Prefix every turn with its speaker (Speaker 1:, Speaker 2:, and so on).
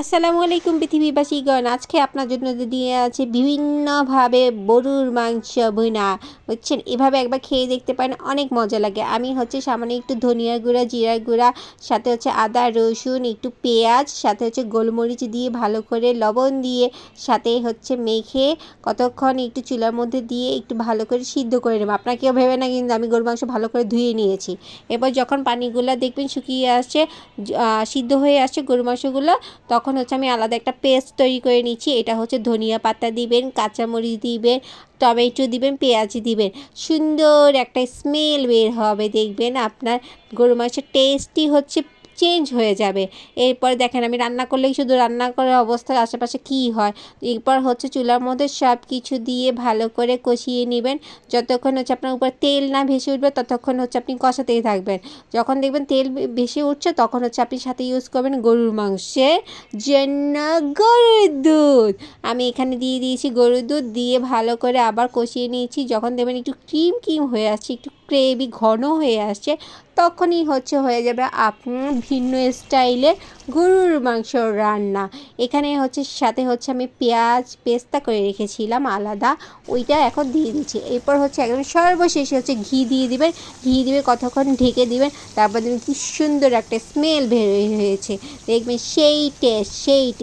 Speaker 1: আসসালামু আলাইকুম পৃথিবীবাসীগণ। আজকে আপনার জন্য দিয়ে আছে বিভিন্নভাবে গরুর মাংস ভুনা। বুঝছেন? এভাবে একবার খেয়ে দেখতে পারেন, অনেক মজা লাগে। আমি হচ্ছে সামান্য একটু ধনিয়া গুঁড়া জিরার গুঁড়া, সাথে হচ্ছে আদা, রসুন, একটু পেঁয়াজ, সাথে হচ্ছে গোলমরিচ দিয়ে ভালো করে লবণ দিয়ে সাথে হচ্ছে মেখে কতক্ষণ একটু চুলার মধ্যে দিয়ে একটু ভালো করে সিদ্ধ করে নেব। আপনার কেউ ভেবে না কিন্তু আমি গরুর মাংস ভালো করে ধুয়ে নিয়েছি। এবার যখন পানিগুলো দেখবেন শুকিয়ে আসছে সিদ্ধ হয়ে আসছে গরু মাংসগুলো, তখন হচ্ছে আমি আলাদা একটা পেস্ট তৈরি করে নিচ্ছি। এটা হচ্ছে ধনিয়া পাতা দিবেন, কাঁচামরিচ দিবেন, টমেটো দিবেন, পেঁয়াজ দিবেন। সুন্দর একটা স্মেল বের হবে, দেখবেন আপনার গরু মাংসের টেস্টই হচ্ছে চেঞ্জ হয়ে যাবে। এরপর দেখেন আমি রান্না করলেই শুধু রান্না করার অবস্থায় আশেপাশে কী হয়? এরপর হচ্ছে চুলার মধ্যে সব কিছু দিয়ে ভালো করে কষিয়ে নেবেন। যতক্ষণ হচ্ছে আপনার উপর তেল না ভেসে উঠবে, ততক্ষণ হচ্ছে আপনি কষাতেই থাকবেন। যখন দেখবেন তেল ভেসে উঠছে, তখন হচ্ছে আপনি সাথে ইউজ করবেন গরুর মাংসের জন্য গরুর দুধ। আমি এখানে দিয়ে দিয়েছি গরুর দুধ, দিয়ে ভালো করে আবার কষিয়ে নিয়েছি। যখন দেখবেন একটু ক্রিম ক্রিম হয়ে আসছে, একটু গ্রেভি ঘন হয়ে আসছে তখনই হচ্ছে হয়ে যাবে আপনার ভিন্ন স্টাইলে গরুর মাংস রান্না। এখানে হচ্ছে সাথে হচ্ছে আমি পেঁয়াজ পেস্তা করে রেখেছিলাম আলাদা, ওইটা এখন দিয়ে দিচ্ছি। এরপর হচ্ছে একদম সর্বশেষে হচ্ছে ঘি দিয়ে দিবেন, ঘি দিবে কতক্ষণ ঢেকে দিবেন, তারপর দেখবেন কি সুন্দর একটা স্মেল বের হয়েছে। দেখবেন সেই টেস্ট সেই টেস্ট